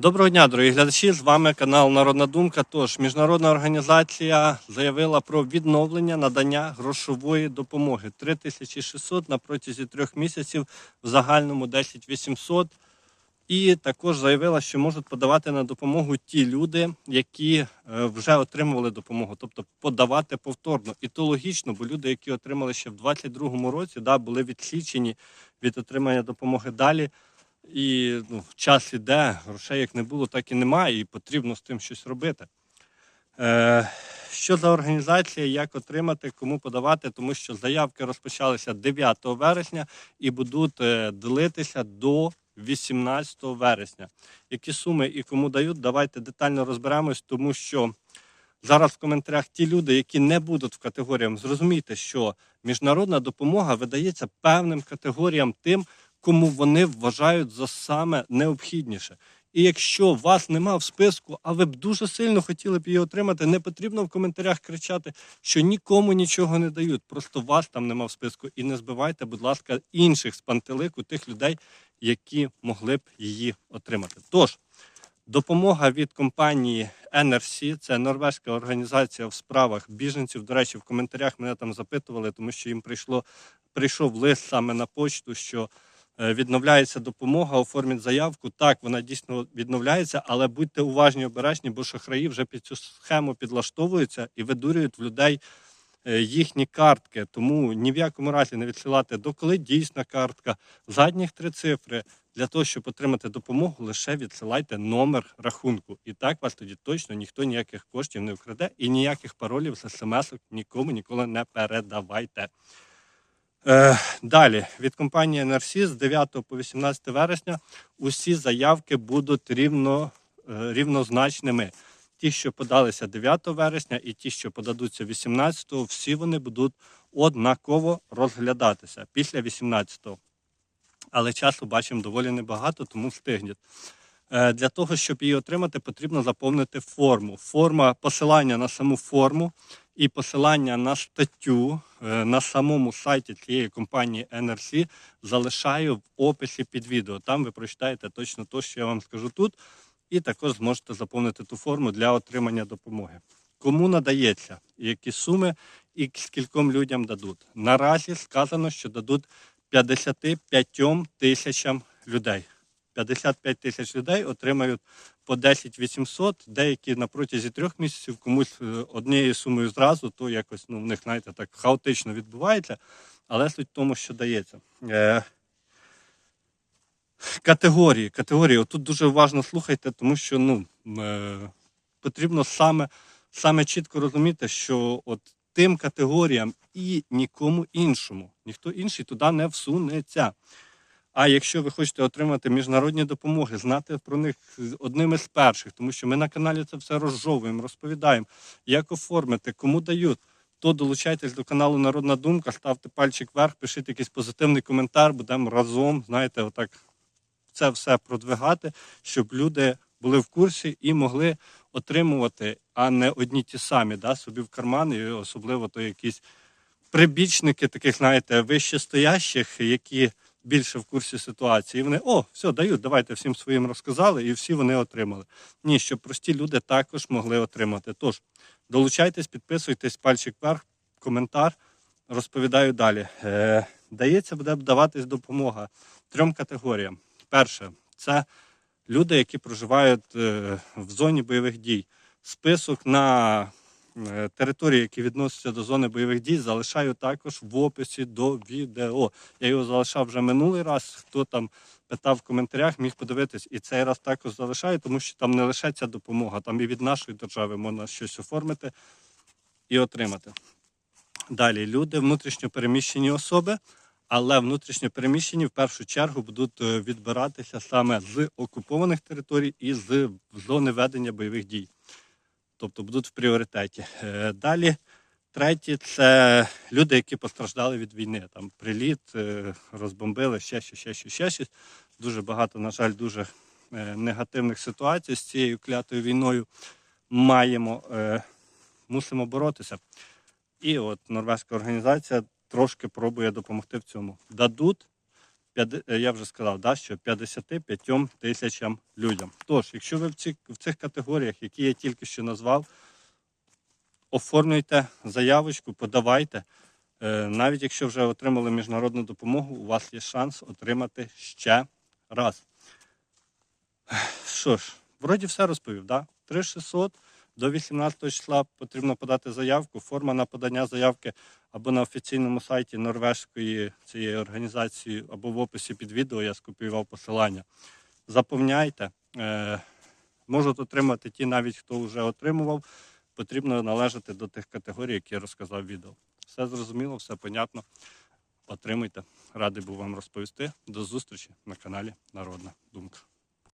Доброго дня, дорогі глядачі. З вами канал Народна Думка. Тож міжнародна організація заявила про відновлення надання грошової допомоги 3600 на протязі трьох місяців, в загальному 10800. І також заявила, що можуть подавати на допомогу ті люди, які е, вже отримували допомогу, тобто подавати повторно. І то логічно, бо люди, які отримали ще в 2022 році, да, були відсічені від отримання допомоги далі. І ну, час іде, грошей як не було, так і немає, і потрібно з тим щось робити. Е, що за організація, як отримати, кому подавати, тому що заявки розпочалися 9 вересня і будуть е, ділитися до 18 вересня. Які суми і кому дають, давайте детально розберемось, тому що зараз в коментарях ті люди, які не будуть в категоріям, зрозумійте, що міжнародна допомога видається певним категоріям тим, кому вони вважають за саме необхідніше. І якщо вас нема в списку, а ви б дуже сильно хотіли б її отримати, не потрібно в коментарях кричати, що нікому нічого не дають. Просто вас там нема в списку. І не збивайте, будь ласка, інших з пантелику тих людей, які могли б її отримати. Тож, допомога від компанії NRC, це норвезька організація в справах біженців. До речі, в коментарях мене там запитували, тому що їм прийшло прийшов лист саме на почту, що відновляється допомога, оформіть заявку. Так, вона дійсно відновляється, але будьте уважні, обережні, бо шахраї вже під цю схему підлаштовуються і видурюють в людей е, їхні картки. Тому ні в якому разі не відсилати доколи дійсна картка, задніх три цифри. Для того, щоб отримати допомогу, лише відсилайте номер рахунку. І так вас тоді точно ніхто ніяких коштів не вкраде і ніяких паролів з смс нікому ніколи не передавайте. Е, далі від компанії NRC з 9 по 18 вересня усі заявки будуть рівно, е, рівнозначними. Ті, що подалися 9 вересня, і ті, що подадуться 18, всі вони будуть однаково розглядатися після 18. Але часу бачимо доволі небагато, тому встигніть. Е, Для того, щоб її отримати, потрібно заповнити форму. Форма посилання на саму форму і посилання на статтю е, на самому сайті цієї компанії NRC залишаю в описі під відео. Там ви прочитаєте точно те, що я вам скажу тут, і також зможете заповнити ту форму для отримання допомоги. Кому надається, які суми і скільком людям дадуть. Наразі сказано, що дадуть 55 тисячам людей. 55 тисяч людей отримають по 10 800, деякі на протязі трьох місяців комусь е, однією сумою зразу, то якось ну, в них, знаєте, так хаотично відбувається, але суть в тому, що дається. Е, категорії. Категорії. Отут дуже уважно слухайте, тому що ну, е, потрібно саме, саме чітко розуміти, що от тим категоріям і нікому іншому, ніхто інший туди не всунеться. А якщо ви хочете отримати міжнародні допомоги, знати про них одним із перших, тому що ми на каналі це все розжовуємо, розповідаємо, як оформити, кому дають, то долучайтесь до каналу Народна Думка, ставте пальчик вверх, пишіть якийсь позитивний коментар, будемо разом, знаєте, отак це все продвигати, щоб люди були в курсі і могли отримувати, а не одні ті самі, да, собі в карман, і особливо то якісь прибічники, таких, знаєте, вищестоящих, які більше в курсі ситуації. І вони, о, все, дають, давайте всім своїм розказали, і всі вони отримали. Ні, щоб прості люди також могли отримати. Тож, долучайтесь, підписуйтесь, пальчик вверх, коментар, розповідаю далі. Е, дається, буде даватись допомога трьом категоріям. Перше, це люди, які проживають е, в зоні бойових дій. Список на території, які відносяться до зони бойових дій, залишаю також в описі до відео. Я його залишав вже минулий раз. Хто там питав в коментарях, міг подивитись. І цей раз також залишаю, тому що там не лише ця допомога, там і від нашої держави можна щось оформити і отримати. Далі люди, внутрішньо переміщені особи, але внутрішньо переміщені в першу чергу будуть е, відбиратися саме з окупованих територій і з зони ведення бойових дій. Тобто будуть в пріоритеті. Е, Далі, третє, це люди, які постраждали від війни. Там приліт, е, розбомбили, ще щось, ще щось, ще щось. Дуже багато, на жаль, дуже е, негативних ситуацій з цією клятою війною маємо, мусимо боротися. І от норвезька організація трошки пробує допомогти в цьому. Дадуть я вже сказав, да, що 55 тисячам людям. Тож, якщо ви в, ці, в цих категоріях, які я тільки що назвав, оформлюйте заявочку, подавайте. Е, Навіть якщо вже отримали міжнародну допомогу, у вас є шанс отримати ще раз. Що ж, вроді все розповів, да? 3600 до 18 числа потрібно подати заявку. Форма на подання заявки або на офіційному сайті норвежської цієї організації, або в описі під відео я скопіював посилання. Заповняйте. Е, можуть отримати ті, навіть хто вже отримував. Потрібно належати до тих категорій, які я розказав відео. Все зрозуміло, все понятно. Отримуйте. Радий був вам розповісти. До зустрічі на каналі Народна Думка.